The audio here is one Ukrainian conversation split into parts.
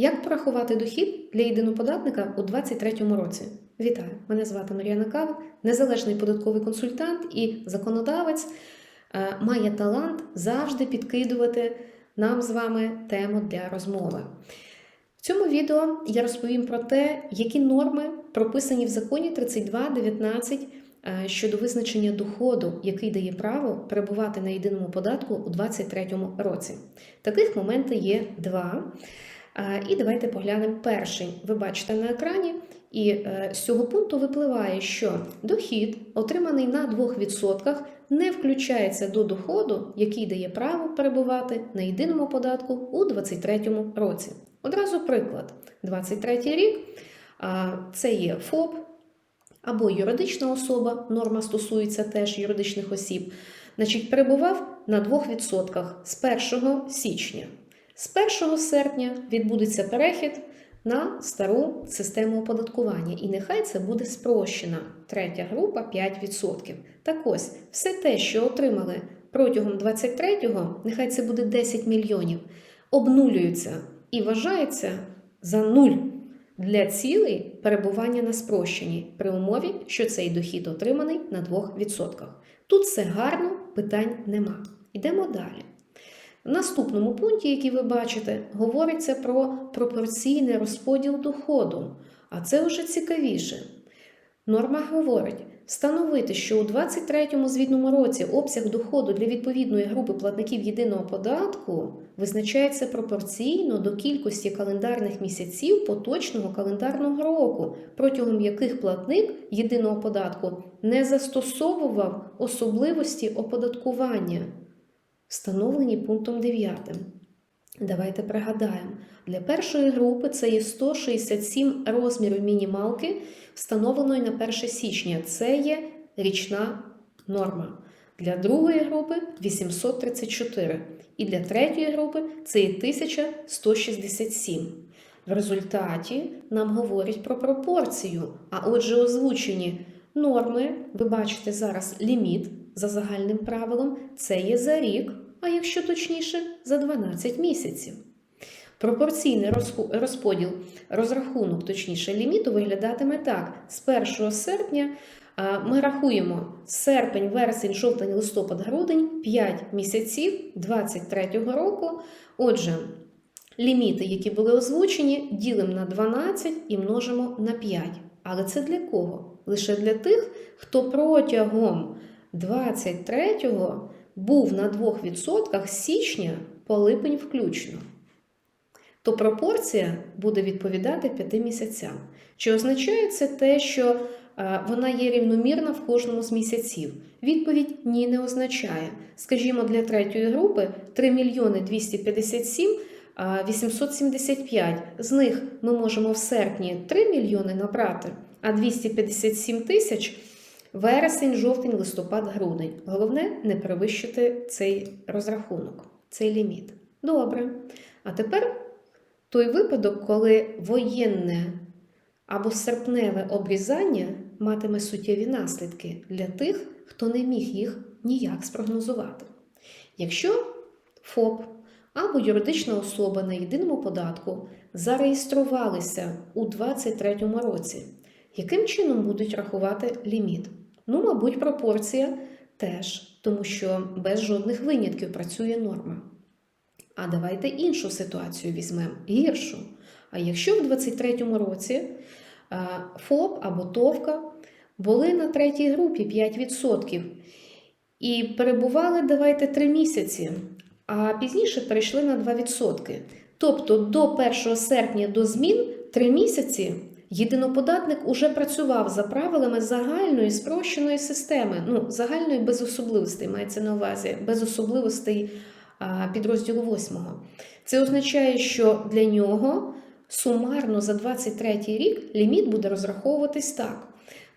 Як порахувати дохід для єдиноподатника у 2023 році? Вітаю! Мене звати Мар'яна Кава, незалежний податковий консультант і законодавець е, має талант завжди підкидувати нам з вами тему для розмови. В цьому відео я розповім про те, які норми прописані в законі 32.19 е, щодо визначення доходу, який дає право перебувати на єдиному податку у 2023 році. Таких моментів є два. Е, І давайте поглянемо перший. Ви бачите на екрані, і е, з цього пункту випливає, що дохід, отриманий на 2%, не включається до доходу, який дає право перебувати на єдиному податку у 2023 році. Одразу приклад: 23 рік це є ФОП або юридична особа, норма стосується теж юридичних осіб, значить, перебував на 2% з 1 січня. З 1 серпня відбудеться перехід на стару систему оподаткування, і нехай це буде спрощена третя група 5%. Так ось, все те, що отримали протягом 23-го, нехай це буде 10 мільйонів, обнулюється і вважається за нуль для цілей перебування на спрощенні при умові, що цей дохід отриманий на 2%. Тут все гарно, питань нема. Йдемо далі. Наступному пункті, який ви бачите, говориться про пропорційний розподіл доходу, а це вже цікавіше. Норма говорить встановити, що у 2023 звітному році обсяг доходу для відповідної групи платників єдиного податку визначається пропорційно до кількості календарних місяців поточного календарного року, протягом яких платник єдиного податку не застосовував особливості оподаткування встановлені пунктом 9. Давайте пригадаємо, для першої групи це є 167 розмірів мінімалки, встановленої на 1 січня. Це є річна норма. Для другої групи 834. І для третьої групи це є 1167. В результаті нам говорять про пропорцію, а отже, озвучені норми, ви бачите зараз ліміт за загальним правилом, це є за рік, а якщо точніше, за 12 місяців. Пропорційний розподіл, розрахунок, точніше, ліміту виглядатиме так: з 1 серпня ми рахуємо серпень, вересень, жовтень, листопад, грудень 5 місяців 23 року. Отже, ліміти, які були озвучені, ділимо на 12 і множимо на 5. Але це для кого? Лише для тих, хто протягом 23-го був на 2% з січня по липень включно. То пропорція буде відповідати 5 місяцям. Чи означає це те, що е, вона є рівномірна в кожному з місяців? Відповідь ні, не означає. Скажімо, для третьої групи 3 мільйони 257 875. З них ми можемо в серпні 3 мільйони набрати, а 257 тисяч вересень, жовтень, листопад, грудень. Головне не перевищити цей розрахунок, цей ліміт. Добре. А тепер той випадок, коли воєнне або серпневе обрізання матиме суттєві наслідки для тих, хто не міг їх ніяк спрогнозувати. Якщо ФОП або юридична особа на єдиному податку зареєструвалися у 2023 році, яким чином будуть рахувати ліміт? Ну, мабуть, пропорція теж, тому що без жодних винятків працює норма. А давайте іншу ситуацію візьмемо гіршу. А якщо в 2023 році ФОП або ТОВКа були на третій групі 5% і перебували, давайте 3 місяці, а пізніше перейшли на 2%. Тобто до 1 серпня до змін 3 місяці єдиноподатник уже працював за правилами загальної спрощеної системи, ну, загальної без особливостей, мається на увазі, без особливостей підрозділу 8. Це означає, що для нього сумарно за 23 рік ліміт буде розраховуватись так.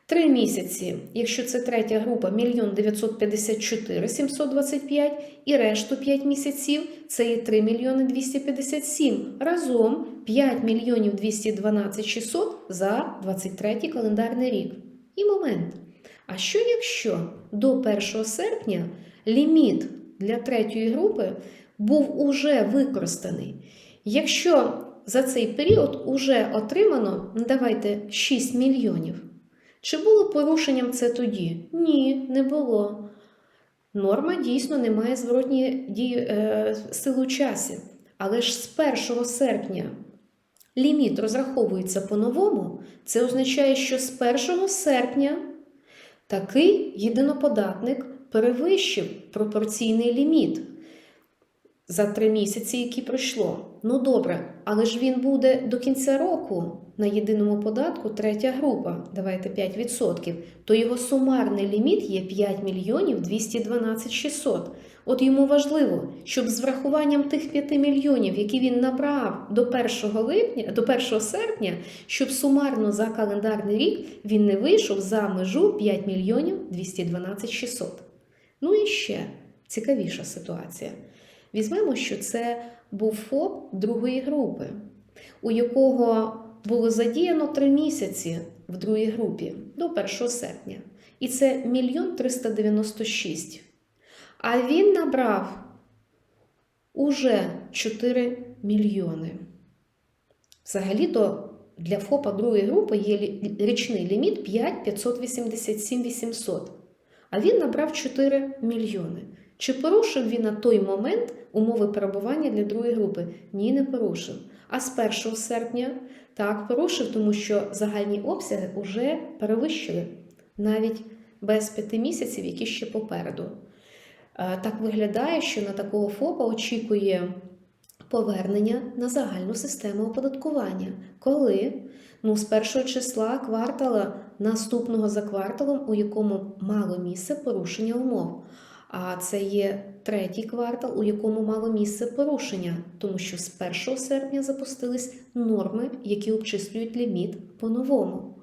Три місяці, якщо це третя група, 1 954 725 і решту 5 місяців це є 3 мільйони 257. Разом 5 мільйонів 212 600 за 23 календарний рік. І момент. А що якщо до 1 серпня ліміт для третьої групи був уже використаний? Якщо за цей період уже отримано, ну, давайте, 6 мільйонів. Чи було порушенням це тоді? Ні, не було. Норма дійсно не має зворотньої дії е, сили у часі. Але ж з 1 серпня ліміт розраховується по-новому. Це означає, що з 1 серпня такий єдиноподатник перевищив пропорційний ліміт за три місяці, які пройшло. Ну добре, але ж він буде до кінця року на єдиному податку третя група, давайте 5%, то його сумарний ліміт є 5 мільйонів 212 600. От йому важливо, щоб з врахуванням тих 5 мільйонів, які він набрав до 1 липня, до 1 серпня, щоб сумарно за календарний рік він не вийшов за межу 5 мільйонів 212 600. Ну і ще цікавіша ситуація. Візьмемо, що це був ФОП другої групи, у якого було задіяно три місяці в другій групі до 1 серпня. І це мільйон 396. А він набрав уже 4 мільйони. Взагалі-то для ФОПа другої групи є річний ліміт 5 587 800. А він набрав 4 мільйони. Чи порушив він на той момент умови перебування для другої групи? Ні, не порушив. А з 1 серпня так порушив, тому що загальні обсяги вже перевищили навіть без п'яти місяців, які ще попереду. Е, Так виглядає, що на такого ФОПа очікує повернення на загальну систему оподаткування. Коли? Ну, з першого числа квартала наступного за кварталом, у якому мало місце порушення умов. А це є третій квартал, у якому мало місце порушення, тому що з 1 серпня запустились норми, які обчислюють ліміт по-новому.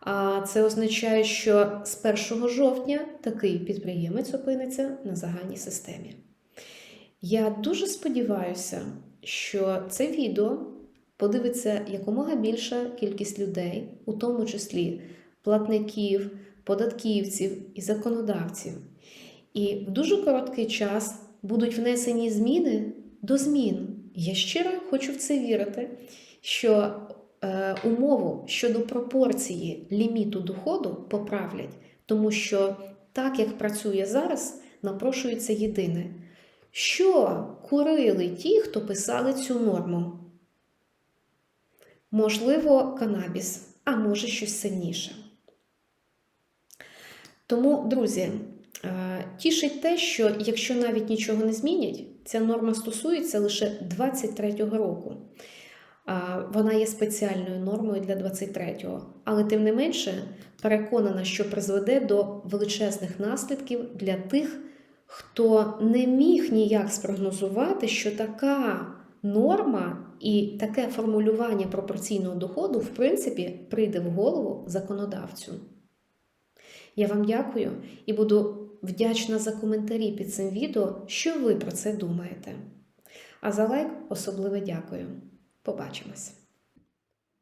А це означає, що з 1 жовтня такий підприємець опиниться на загальній системі. Я дуже сподіваюся, що це відео подивиться якомога більша кількість людей, у тому числі платників, податківців і законодавців. І в дуже короткий час будуть внесені зміни до змін. Я щиро хочу в це вірити, що е, умову щодо пропорції ліміту доходу поправлять, тому що так як працює зараз, напрошується єдине. Що курили ті, хто писали цю норму? Можливо, канабіс, а може щось сильніше. Тому, друзі, тішить те, що якщо навіть нічого не змінять, ця норма стосується лише 23-го року. Вона є спеціальною нормою для 23-го, але тим не менше переконана, що призведе до величезних наслідків для тих, хто не міг ніяк спрогнозувати, що така норма і таке формулювання пропорційного доходу, в принципі, прийде в голову законодавцю. Я вам дякую і буду вдячна за коментарі під цим відео, що ви про це думаєте. А за лайк особливо дякую. Побачимось.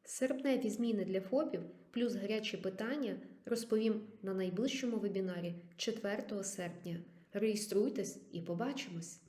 Серпневі зміни для ФОПів плюс гарячі питання розповім на найближчому вебінарі 4 серпня. Реєструйтесь і побачимось!